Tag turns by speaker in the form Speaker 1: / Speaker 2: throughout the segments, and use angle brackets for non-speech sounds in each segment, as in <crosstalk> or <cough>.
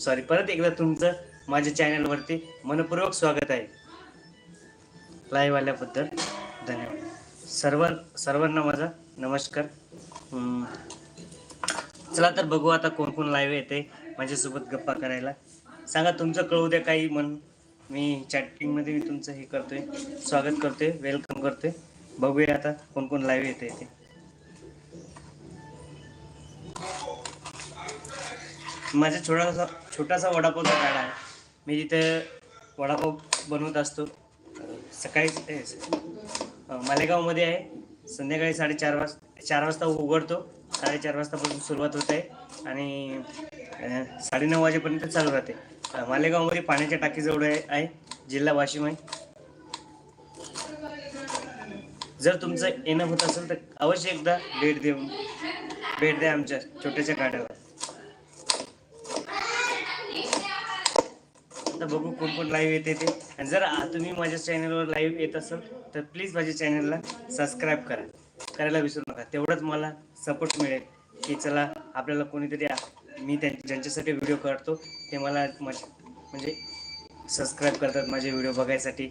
Speaker 1: Sorry परत एकदा तुमचं माझ्या चॅनलवरती मनपूर्वक स्वागत आहे. लाईव्ह आल्याबद्दल धन्यवाद. सर्व सर्वांना माझा नमस्कार. चला तर बघू आता कोण कोण लाईव्ह येते माझ्यासोबत गप्पा करायला. सांगा तुमचं कळू द्या काही म्हणून मी चॅटिंगमध्ये मी तुमचं हे करतोय स्वागत करतोय वेलकम करतोय. बघूया आता कोण कोण लाईव्ह येते येते माझा छोटासा छोटासा वडापावचा गाडा आहे. मी तिथे वडापाव बनवत असतो सकाळी मालेगावमध्ये आहे. संध्याकाळी साडेचार वाज चार वाजता उघडतो. साडेचार वाजतापासून सुरुवात होत आहे आणि साडेनऊ वाजेपर्यंत चालू राहते. मालेगावमध्ये पाण्याच्या टाकीजवळ आहे जिल्हा वाशिम आहे. जर तुमचं येणं होत असेल तर अवश्य एकदा भेट देऊन भेट द्या आमच्या छोट्याशा गाड्यावर तर बघू कोण कोण लाईव्ह येते ते. आणि जर तुम्ही माझ्या चॅनलवर लाईव्ह येत असाल तर प्लीज माझ्या चॅनलला सबस्क्राईब करा. करायला विसरू नका. तेवढंच मला सपोर्ट मिळेल. की चला आपल्याला कोणीतरी मी त्यां ज्यांच्यासाठी व्हिडिओ करतो ते मला म्हणजे सबस्क्राईब करतात माझे व्हिडिओ बघायसाठी.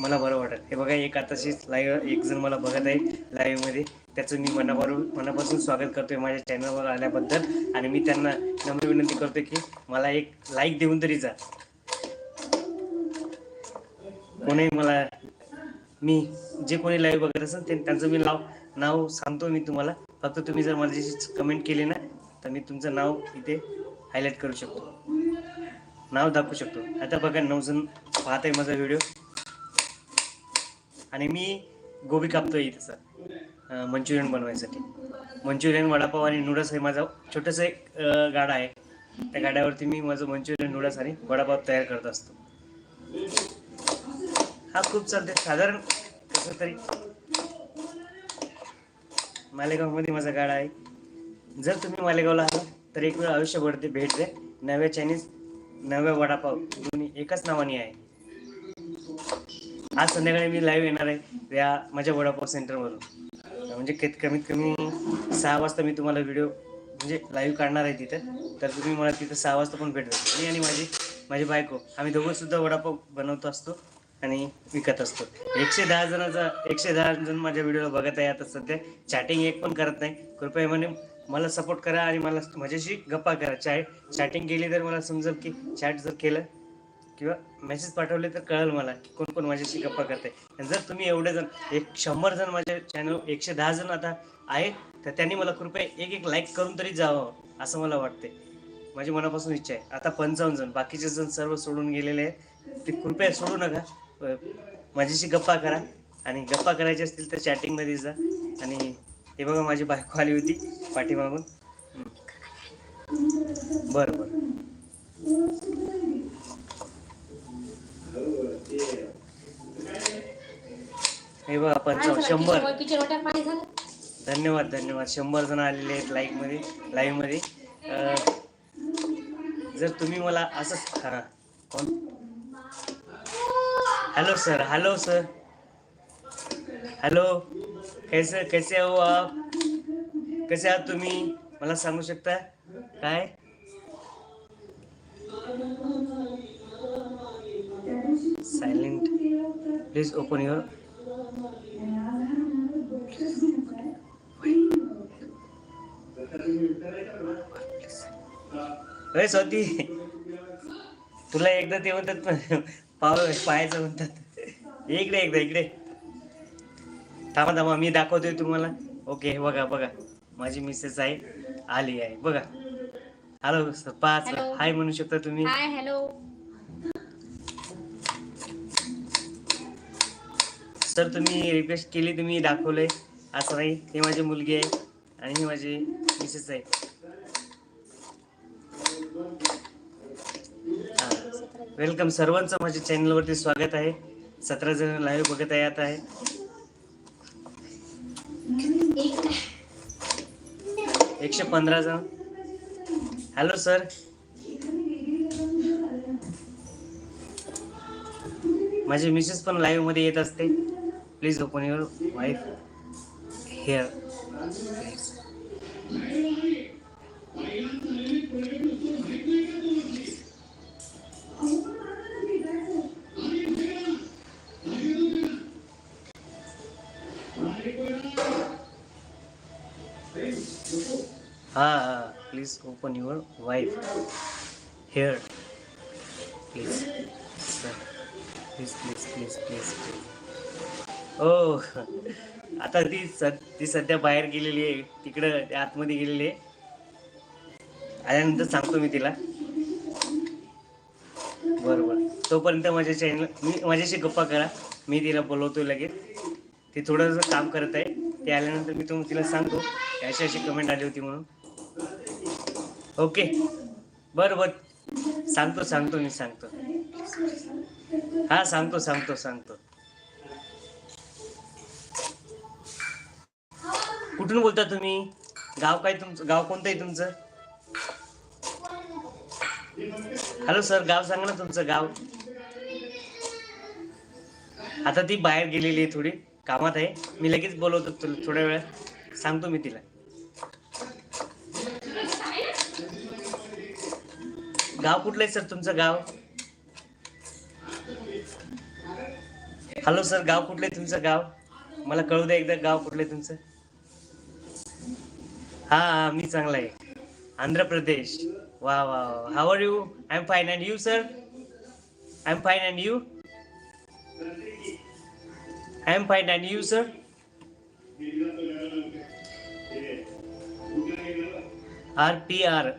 Speaker 1: मला बरं वाटेल. हे बघा एक आताशीच लाईव्ह एक जण मला बघत आहे लाईव्हमध्ये त्याचं मी मनापासून मनापासून स्वागत करतोय माझ्या चॅनलवर आल्याबद्दल. आणि मी त्यांना नम्र विनंती करतोय की मला एक लाईक देऊन तरी जा. कोणी मला मी जे कोणी लाईव्ह बघत असेल ते त्यांचं मी नाव नाव सांगतो मी तुम्हाला. फक्त तुम्ही जर माझ्याशी कमेंट केली ना तर मी तुमचं नाव इथे हायलाईट करू शकतो. नाव दाखवू शकतो. आता बघा नऊ जण पाहत आहे माझा व्हिडिओ आणि मी गोबी कापतोय इथं मंचुरियन बनवायसाठी. मंचुरियन वडापाव आणि नूडल्स हे माझा छोटंसं एक गाडा आहे. त्या गाड्यावरती मी माझं मंचुरियन नूडल्स आणि वडापाव तयार करत असतो. हा खूप चालते साधारण कसं तरी. मालेगावमध्ये माझा गाडा आहे. जर तुम्ही मालेगावला आला तर एक वेळ आयुष्य भरते भेट द्या. नव्या चायनीज नव्या वडापाव. दोन्ही एकाच नावाने आहे. आज संध्याकाळी मी लाईव्ह येणार आहे या माझ्या वडापाव सेंटरवरून म्हणजे कित- कमीत कमी सहा वाजता मी तुम्हाला व्हिडिओ म्हणजे लाईव्ह काढणार आहे तिथं. तर तुम्ही मला तिथं सहा वाजता पण भेट द्या. मी आणि माझी माझी बायको आम्ही दोघंसुद्धा वडापाव बनवतो असतो. आणि विकत असतो. एकशे दहा जणांचा एकशे दहा जण माझ्या व्हिडिओला बघत आहे आता सध्या. चॅटिंग एक पण करत नाही. कृपया म्हणे मला सपोर्ट करा आणि मला माझ्याशी गप्पा करा. चॅट चॅटिंग केली तर मला समजेल की चॅट जर केलं किंवा मेसेज पाठवले तर कळेल मला की कोण कोण माझ्याशी गप्पा करते आणि जर तुम्ही एवढे जण एक शंभर जण माझ्या चॅनल एकशे दहा जण आता आहेत तर त्यांनी मला कृपया एक एक लाईक करून तरी जावं असं मला वाटते माझी मनापासून इच्छा आहे. आता पंचावन्न जण बाकीचे जण सर्व सोडून गेलेले आहेत. ते कृपया सोडू नका. माझ्याशी गप्पा करा. आणि गप्पा करायचे असतील तर चॅटिंगमध्ये जा. आणि हे बघा माझी बायको आली होती पाठीमागून. बरं बरं. हे बघा पंचावन्न शंभर. धन्यवाद धन्यवाद. शंभर जण आलेले आहेत लाईकमध्ये लाईव्हमध्ये. अं, जर तुम्ही मला असं हा कोण? Hello sir hello sir hello कैसे कैसे हो आप? कसे आहात तुम्ही? मला सांगू शकता? काय? सायलेंट प्लीज ओपन युअर अरे स्वाती तुला एकदा ते म्हणतात पण पाव पायाचं म्हणतात इकडे एकदा इकडे. थांबा थांबा मी दाखवतोय तुम्हाला. ओके हे बघा बघा. माझी मिसेस आहे आली आहे. बघा. हॅलो सर पाच.
Speaker 2: Hello.
Speaker 1: हाय म्हणू शकता तुम्ही.
Speaker 2: हाय हॅलो
Speaker 1: सर तुम्ही रिक्वेस्ट केली तुम्ही दाखवलंय. असं नाही. ही माझी मुलगी आहे आणि ही माझी मिसेस आहे. वेलकम सर्वांचं माझ्या चॅनलवरती स्वागत आहे. सतरा जण लाईव्ह बघत आहे आता आहे एकशे पंधरा जण. हॅलो सर माझी मिसेस पण लाईव्हमध्ये येत असते. Please open your wife hair हा हा. Please open your wife hair please sir please please please please please ओ आता ती सद ती सध्या बाहेर गेलेली आहे. तिकडं त्या आतमध्ये गेलेली आहे. आल्यानंतर सांगतो मी तिला. बरोबर. तोपर्यंत माझ्या चॅनल मी माझ्याशी गप्पा करा. मी तिला बोलवतो लगेच. ती थोडंसं काम करत आहे. ते आल्यानंतर मी तुम तिला सांगतो. अशी अशी कमेंट आली होती म्हणून. ओके. बरं बरं सांगतो सांगतो मी सांगतो. हा सांगतो सांगतो सांगतो. कुठून बोलता तुम्ही? गाव काय तुमचं? गाव कोणतं आहे तुमचं? हॅलो सर गाव सांगा ना तुमचं गाव. आता ती बाहेर गेलेली आहे थोडी. कामात आहे. मी लगेच बोलवतो तुला थोड्या वेळात. सांगतो मी तिला. गाव कुठलं आहे सर तुमचं गाव? हॅलो सर गाव कुठलं आहे तुमचं गाव? मला कळू द्या एकदा गाव कुठलं आहे तुमचं? हा हा मी चांगला आहे. आंध्र प्रदेश. वा वा how are you I am fine and you sir I am fine and you I am fine and you sir R P R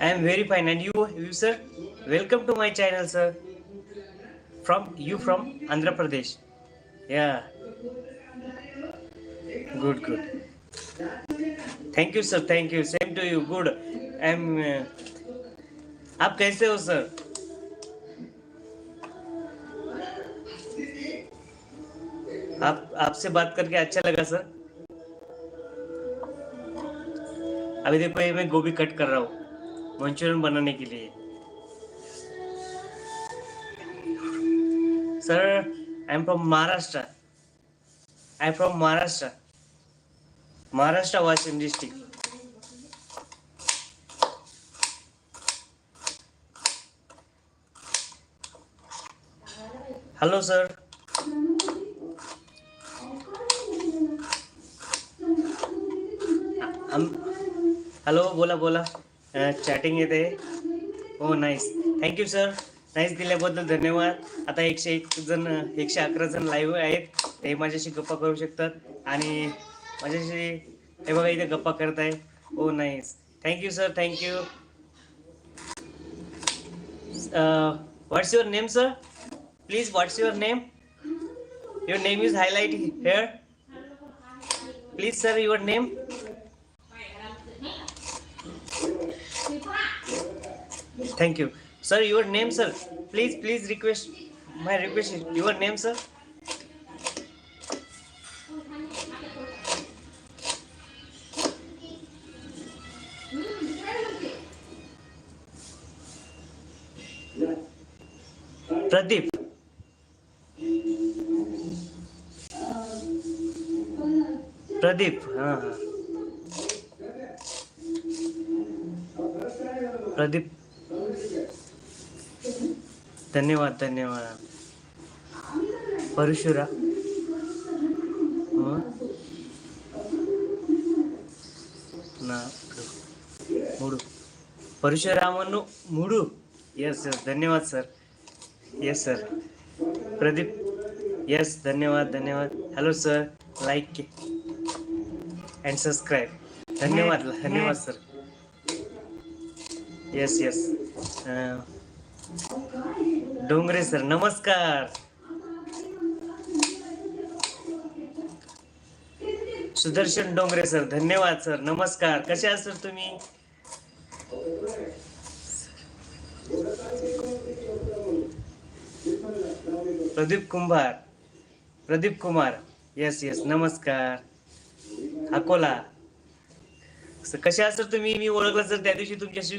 Speaker 1: I am very fine and you you sir welcome to my channel sir from you from Andhra Pradesh या good good thank you sir thank you same to you good I am आप कैसे हो sir आप आपसे बात करके अच्छा लगा सर अभी देखो ये मैं गोभी कट कर रहा हूँ। मंचूरियन बनाने के लिए। Sir I am from Maharashtra I am from Maharashtra Maharashtra Washim district hello sir hello बोला बोला. चॅटिंग येते. हो नाईस थँक्यू सर नाईस दिल्याबद्दल धन्यवाद. आता एकशे एक जण एकशे अकरा जण लाईव्ह आहेत. ते माझ्याशी गप्पा करू शकतात. आणि माझ्याशी हे बघा इथे गप्पा करत आहे हो nice thank you sir thank you what's your name sir please what's your name your name is highlight hair please sir your name thank you sir your name sir please please request my request is your name sir Pradeep. Pradeep. Uh, Pradeep. धन्यवाद धन्यवाद. परशुरा मुडू. परशुरामनु मुडू. Yes yes धन्यवाद sir yes sir Pradeep. Yes धन्यवाद धन्यवाद. Hello sir like and subscribe धन्यवाद धन्यवाद sir yes yes Dongre sir नमस्कार. सुदर्शन डोंगरे सर धन्यवाद सर नमस्कार. कसे आहात सर तुम्ही? प्रदीप कुंभार प्रदीप कुमार. येस येस नमस्कार. अकोला. कसे आहात सर तुम्ही? मी ओळखलं सर त्या दिवशी तुमच्याशी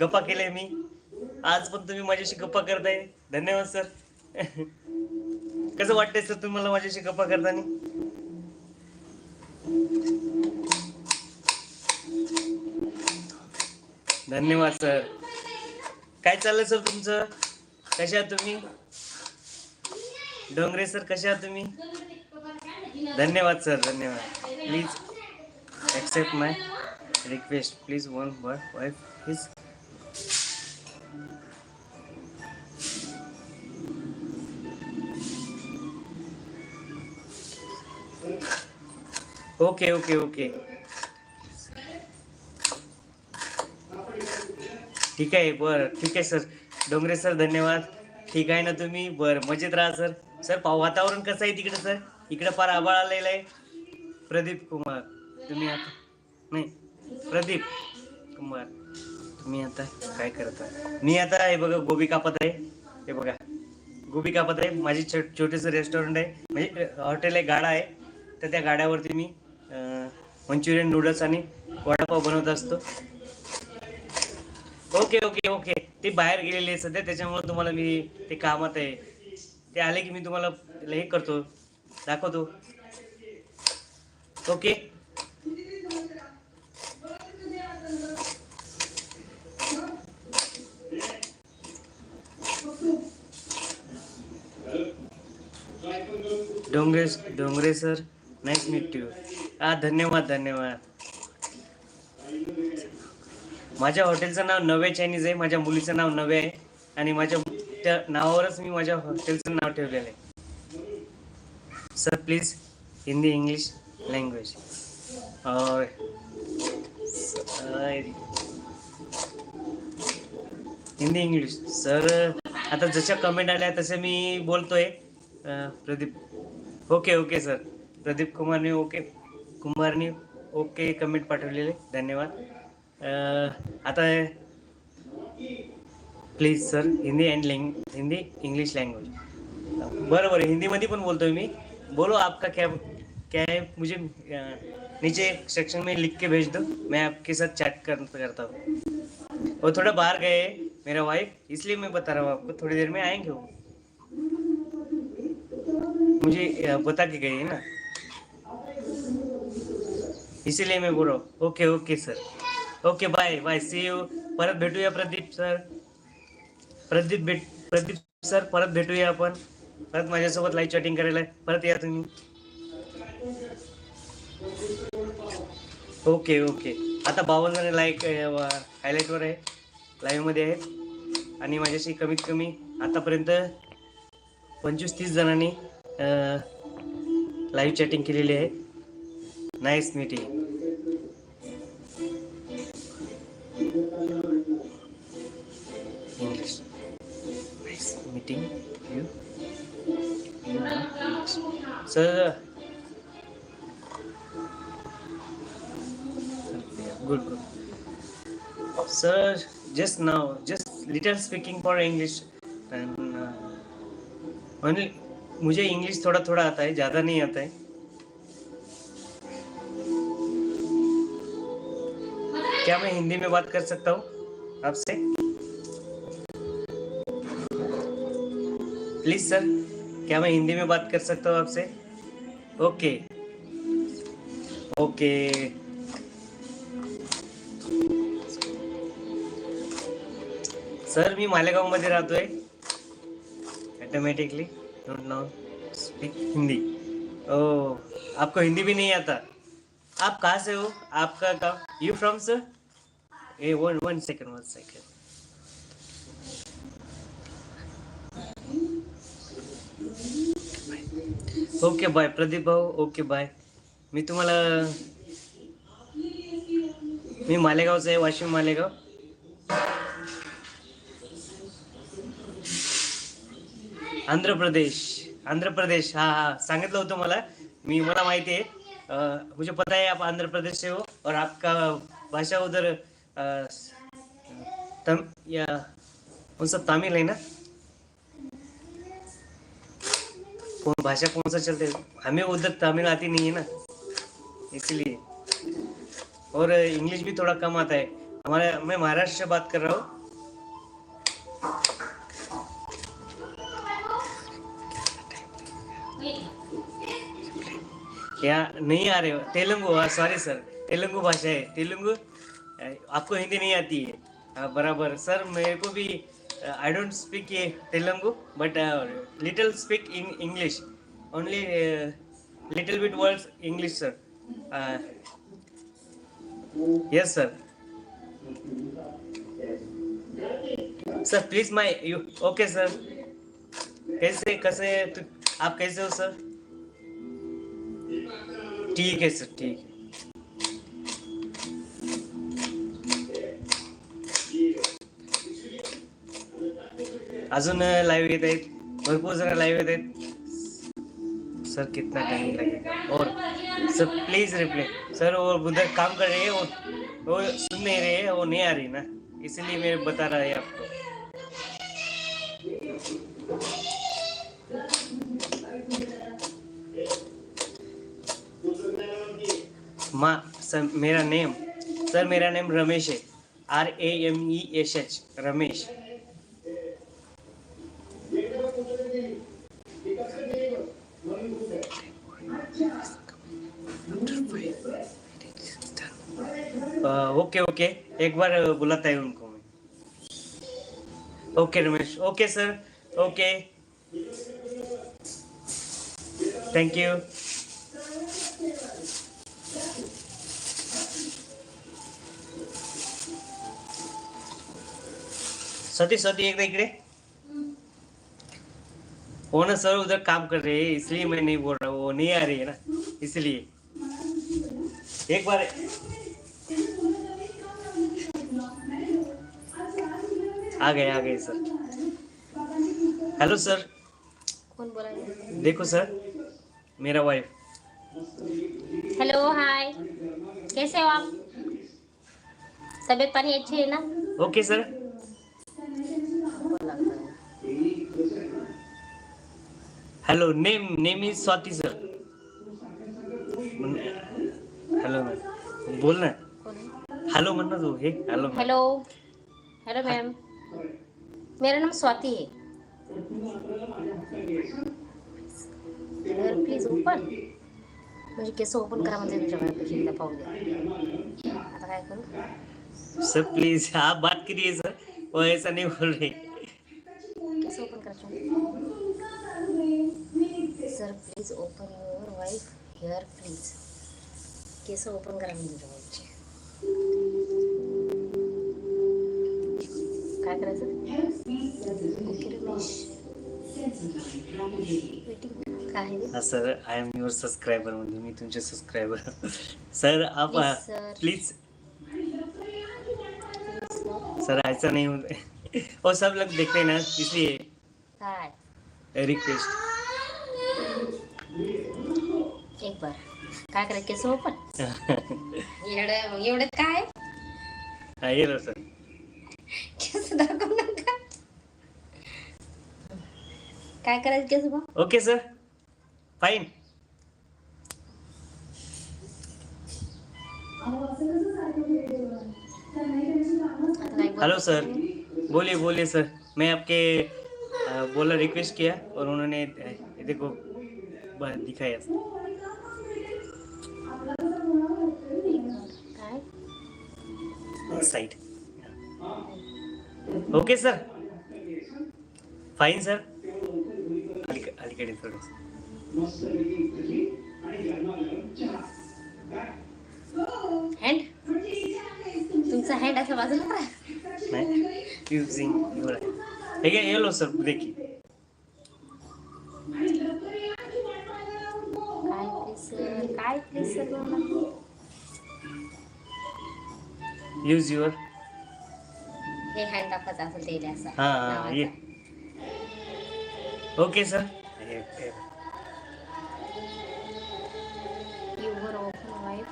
Speaker 1: गप्पा केल्या मी. आज पण तुम्ही माझ्याशी गप्पा करताय. धन्यवाद सर कसं वाटतंय सर तुम्हाला माझ्याशी गप्पा करताना? धन्यवाद सर काय चाललंय सर तुमचं? कशा आहात तुम्ही? डोंगरे सर कशा आहात तुम्ही? धन्यवाद सर धन्यवाद. Please accept my request please one wi- wife please okay okay okay. ठीक आहे बरं. ठीक आहे सर. डोंगरे सर धन्यवाद. ठीक आहे ना तुम्ही? बरं मजेत राहा सर. सर पाव वातावरण कसं आहे तिकडे सर? इकडे फार आबाळ आलेलं आहे. प्रदीप कुमार तुम्ही आता नाही प्रदीप कुमार तुम्ही आता काय करता? मी आता हे बघा गोबी कापत आहे. हे बघा गोबी कापत आहे. माझी छो छोटेसं रेस्टॉरंट आहे. म्हणजे हॉटेल आहे गाडा आहे. तर त्या गाड्यावरती मी मंचुरियन नूडल्स आणि वडापाव बनवत असतो. Okay okay okay. ते बाहेर गेलेले आहे सध्या त्याच्यामुळे तुम्हाला मी ते कामात आहे. ते आले की मी तुम्हाला हे करतो दाखवतो. Okay. Dongre Dongre sir nice meet you हा धन्यवाद धन्यवाद. माझ्या हॉटेलचं नाव नवे चायनीज आहे माझ्या मुलीचं नाव नवे आहे आणि माझ्या त्या नावावरच मी माझ्या हॉटेलचं नाव ठेवलेलं आहे. Sir please Hindi English language. Hindi English. Sir आता जशा कमेंट आल्या तसे मी बोलतोय. Pradeep. Okay okay sir. Pradeep कुमारने okay. कुमारने ओके कमेंट पाठवलेले. धन्यवाद. आता please sir Hindi and lang Hindi English language बरं बरं हिंदीमध्ये पण बोलतोय मी. बोलो आपका क्या क्या है? मुझे नीचे सेक्शन में लिख के भेज दो. मैं आपके साथ चैट कर, करता हूँ. वो थोड़ा बाहर गए मेरा वाइफ इसलिए मैं बता रहा हूँ आपको थोड़ी देर में आएँगे वो. मुझे बता के गए ना. इसीलिए मैं बोल रहा हूँ। Okay okay sir okay bye bye see you परत भेटूया प्रदीप सर प्रदीप भेट प्रदीप सर परत भेटूया आपण. परत माझ्यासोबत लाईव्ह चॅटिंग करायला. परत या तुम्ही. ओके ओके आता बावन्न जण लाईक हायलाईटवर आहे. लाईव्हमध्ये आहेत आणि माझ्याशी कमीत कमी आतापर्यंत पंचवीस तीस जणांनी लाईव्ह चॅटिंग केलेली आहे. Nice meeting English nice meeting you sir good good sir just now just little speaking for english and uh, only मुझे इंग्लिश थोड़ा थोड़ा आता है ज़्यादा नहीं आता है क्या मैं हिंदी में बात कर सकता हूँ आपसे? प्लीज़ सर क्या मैं हिंदी में बात कर सकता हूँ आपसे? ओके ओके सर मी मालेगाव मध्ये राहतोय. Automatically don't know speak Hindi ओ आपको हिंदी भी नहीं आता. आप कहाँ से हो? आपका गाँव? You from sir A one one second one second okay bye Pradeep भाऊ ओके बाय मी तुम्हाला मी मालेगावचं आहे वाशिम मालेगाव. आंध्र प्रदेश आंध्र प्रदेश. हा हा. सांगितलं होतं मला. मी मला माहिती आहे. मुझे पता है आप आंध्र प्रदेश से हो और आपका भाषा उधर तम, या कौन सा, तमिल है ना? कौन, भाषा कौन सा चलते हमें उधर तमिल आती नहीं है ना, इसलिए। और इंग्लिश भी थोड़ा कम आता है। हमारे, मैं महाराष्ट्र से बात कर रहा हूँ। या नहीं आ रहे हो? तेलुगु हाँ सॉरी सर तेलुगु भाषा है। तेलुगु? आपको हिंदी नहीं आती है। हाँ बराबर। सर, मेरे को भी आई डोंट स्पीक ये Telugu but little speak in English only little bit words English sir yes sir sir please my you okay sir कैसे कैसे, आप कैसे हो सर ठीक है सर ठीक अजून लाईव्ह येत आहेत. भरपूर जण लाईव्ह येत आहेत. सर कितना टाइम लगेगा और सर प्लीज रिप्ले सर वो उधर काम कर रहे हैं वो वो सुन नहीं रहे हैं वो नहीं आ रही ना? इसलिए मैं बता रहा है आपको। माँ सर मेरा नेम सर मेरा नेम रमेश है. R A M E S H Ramesh. Okay okay. एक बार बुलाता है उनको मैं. Okay Ramesh. Okay sir. Okay. Thank you सती सती एकदा इकडे. हो ना सर उधर काम कर रहे हैं इसलिए मैं नहीं बोल रहा वो नहीं आ रही है ना इसलिए. एक बार. आ गए आ गए सर। हेलो सर
Speaker 2: कौन बोला है?
Speaker 1: देखो सर मेरा वाइफ
Speaker 2: हेलो हाय कैसे हो आप? तबीयत पानी अच्छी है ना?
Speaker 1: Okay sir hello name name is Swati sir hello ma'am बोल ना
Speaker 2: कौन
Speaker 1: हॅलो म्हण ना तू हे हॅलो
Speaker 2: हेलो हेलो मैम मेरा नाम स्वाति है। प्लीज़ ओपन म्हणजे केस ओपन करा म्हणजे तुमच्या बायकोची एकदा पाहू द्या आता काय करू।
Speaker 1: सर प्लीज़ आप बात करिए सर वो ऐसा नहीं बोल रहे।
Speaker 2: केस ओपन करा sir please open your wife here please case open करा म्हणजे तुमच्या बायकोची काय करायचं
Speaker 1: sir I am your subscriber म्हणजे मी तुमचे सबस्क्राइबर सर <laughs> आप
Speaker 2: Please, sir.
Speaker 1: प्लीज सर ऐसा नहीं होता. <laughs> और सब लोग देखते हैं ना इसलिए
Speaker 2: काय
Speaker 1: रिक्वेस्ट
Speaker 2: एक बार. काय करायचं केस ओपन एवढं काय?
Speaker 1: हाँ लो सर
Speaker 2: काय करायचं केस बा
Speaker 1: ओके सर
Speaker 2: बोल-
Speaker 1: हेलो सर बोलिए बोलिए सर मैं आपके बोला रिक्वेस्ट किया और उन्होंने देखो दिखाया। Side okay sir fine sir अलीक- अलीकडे थोडं
Speaker 2: हँड तुमचा हँड असा बाजूला करा
Speaker 1: नाही. युझिंग हे घ्या येलो सर देखिए
Speaker 2: काय प्लीज सर काय प्लीज सर
Speaker 1: यूज युअर
Speaker 2: हे हँड दाखवायचं असेल ते असं.
Speaker 1: हां okay sir
Speaker 2: You were often wife?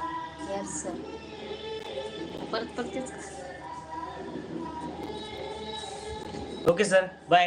Speaker 2: Yes, sir. परत परत तेच
Speaker 1: ओके सर बाय